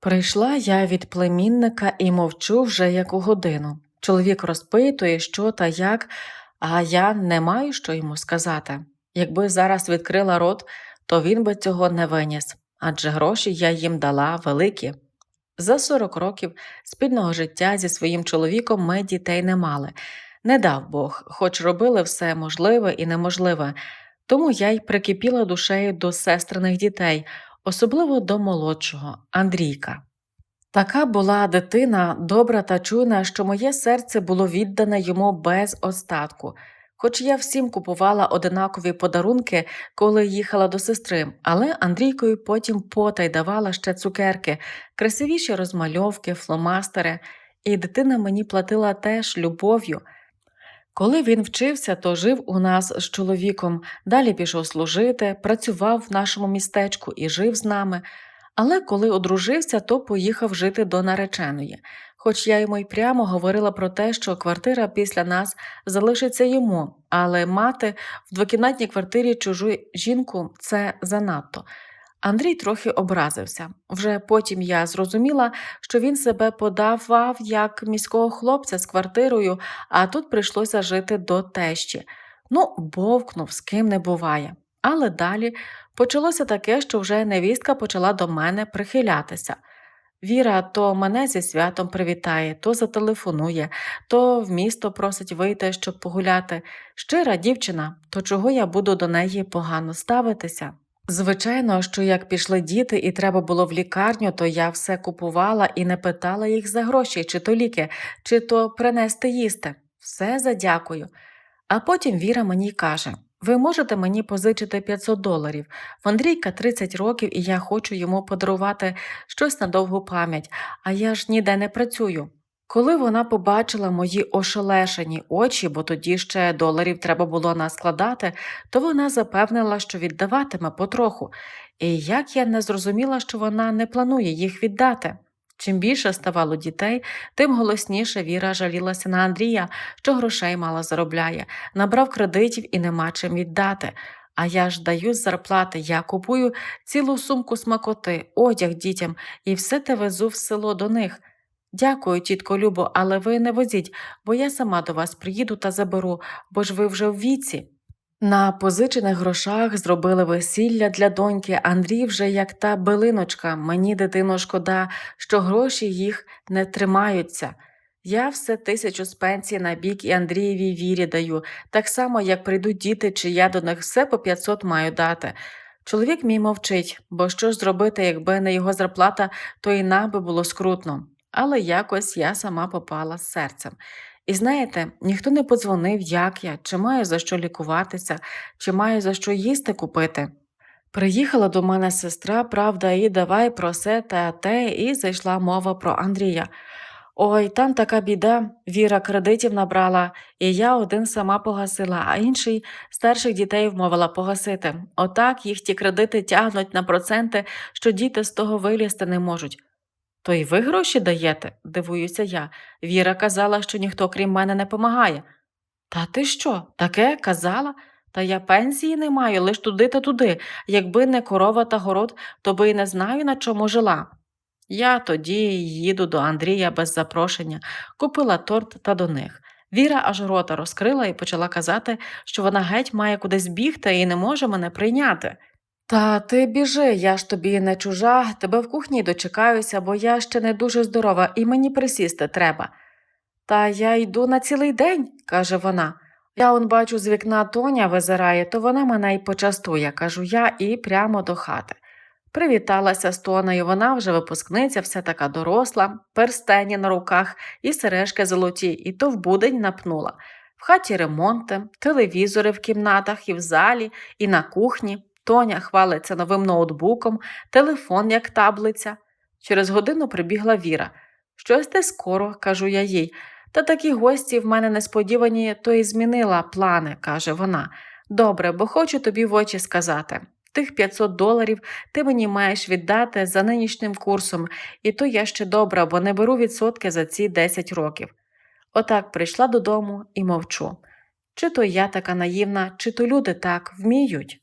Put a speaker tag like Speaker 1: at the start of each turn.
Speaker 1: Прийшла я від племінника і мовчу вже яку годину. Чоловік розпитує, що та як, а я не маю що йому сказати. Якби зараз відкрила рот, то він би цього не виніс, адже гроші я їм дала великі. За 40 років спільного життя зі своїм чоловіком ми дітей не мали. Не дав Бог, хоч робили все можливе і неможливе. Тому я й прикипіла душею до сестриних дітей, особливо до молодшого Андрійка. Така була дитина, добра та чуйна, що моє серце було віддане йому без остатку. Хоч я всім купувала одинакові подарунки, коли їхала до сестри, але Андрійкою потім потай давала ще цукерки, красивіші розмальовки, фломастери, і дитина мені платила теж любов'ю. Коли він вчився, то жив у нас з чоловіком, далі пішов служити, працював в нашому містечку і жив з нами. Але коли одружився, то поїхав жити до нареченої. Хоч я йому й прямо говорила про те, що квартира після нас залишиться йому, але мати в двокімнатній квартирі чужу жінку це занадто. Андрій трохи образився. Вже потім я зрозуміла, що він себе подавав як міського хлопця з квартирою, а тут прийшлося жити до тещі. Ну, бовкнув, з ким не буває. Але далі почалося таке, що вже невістка почала до мене прихилятися. Віра то мене зі святом привітає, то зателефонує, то в місто просить вийти, щоб погуляти. Щира дівчина, то чого я буду до неї погано ставитися? Звичайно, що як пішли діти і треба було в лікарню, то я все купувала і не питала їх за гроші, чи то ліки, чи то принести їсти. Все задякую. А потім Віра мені каже: ви можете мені позичити 500 доларів. В Андрійка 30 років, і я хочу йому подарувати щось на довгу пам'ять, а я ж ніде не працюю. Коли вона побачила мої ошелешені очі, бо тоді ще доларів треба було наскладати, то вона запевнила, що віддаватиме потроху, і як я не зрозуміла, що вона не планує їх віддати. Чим більше ставало дітей, тим голосніше Віра жалілася на Андрія, що грошей мало заробляє, набрав кредитів і нема чим віддати. А я ж даю з зарплати, я купую цілу сумку смакоти, одяг дітям і все те везу в село до них. Дякую, тітко Любо, але ви не возіть, бо я сама до вас приїду та заберу, бо ж ви вже в віці. На позичених грошах зробили весілля для доньки, Андрій вже як та билиночка, мені дитино шкода, що гроші їх не тримаються. Я все тисячу з пенсії на бік і Андрієвій вірі даю, так само, як прийдуть діти, чи я до них все по 500 маю дати. Чоловік мій мовчить, бо що ж зробити, якби не його зарплата, то і нам би було скрутно. Але якось я сама попала з серцем. І знаєте, ніхто не подзвонив, як я, чи маю за що лікуватися, чи маю за що їсти купити. Приїхала до мене сестра, правда, і давай про се та те, і зайшла мова про Андрія. Ой, там така біда, Віра кредитів набрала, і я один сама погасила, а інший старших дітей вмовила погасити. Отак їх ті кредити тягнуть на проценти, що діти з того вилізти не можуть. То й ви гроші даєте? дивуюся я. Віра казала, що ніхто крім мене не помагає. Та ти що, таке казала? Та я пенсії не маю, лиш туди та туди. Якби не корова та город, то би й не знаю, на чому жила. Я тоді їду до Андрія без запрошення, купила торт та до них. Віра аж рота розкрила і почала казати, що вона геть має кудись бігти і не може мене прийняти. Та ти біжи, я ж тобі не чужа, тебе в кухні дочекаюся, бо я ще не дуже здорова і мені присісти треба. Та я йду на цілий день, каже вона. Я он бачу з вікна Тоня визирає, то вона мене й почастує, кажу я, і прямо до хати. Привіталася з Тонею, вона вже випускниця, вся така доросла, перстені на руках і сережки золоті, і то в будень напнула. В хаті ремонти, телевізори в кімнатах і в залі, і на кухні. Тоня хвалиться новим ноутбуком, телефон як таблиця. Через годину прибігла Віра. Щось ти скоро, кажу я їй. Та такі гості в мене несподівані, то й змінила плани, каже вона. Добре, бо хочу тобі в очі сказати. Тих 500 доларів ти мені маєш віддати за нинішнім курсом, і то я ще добра, бо не беру відсотки за ці 10 років. Отак прийшла додому і мовчу. Чи то я така наївна, чи то люди так вміють.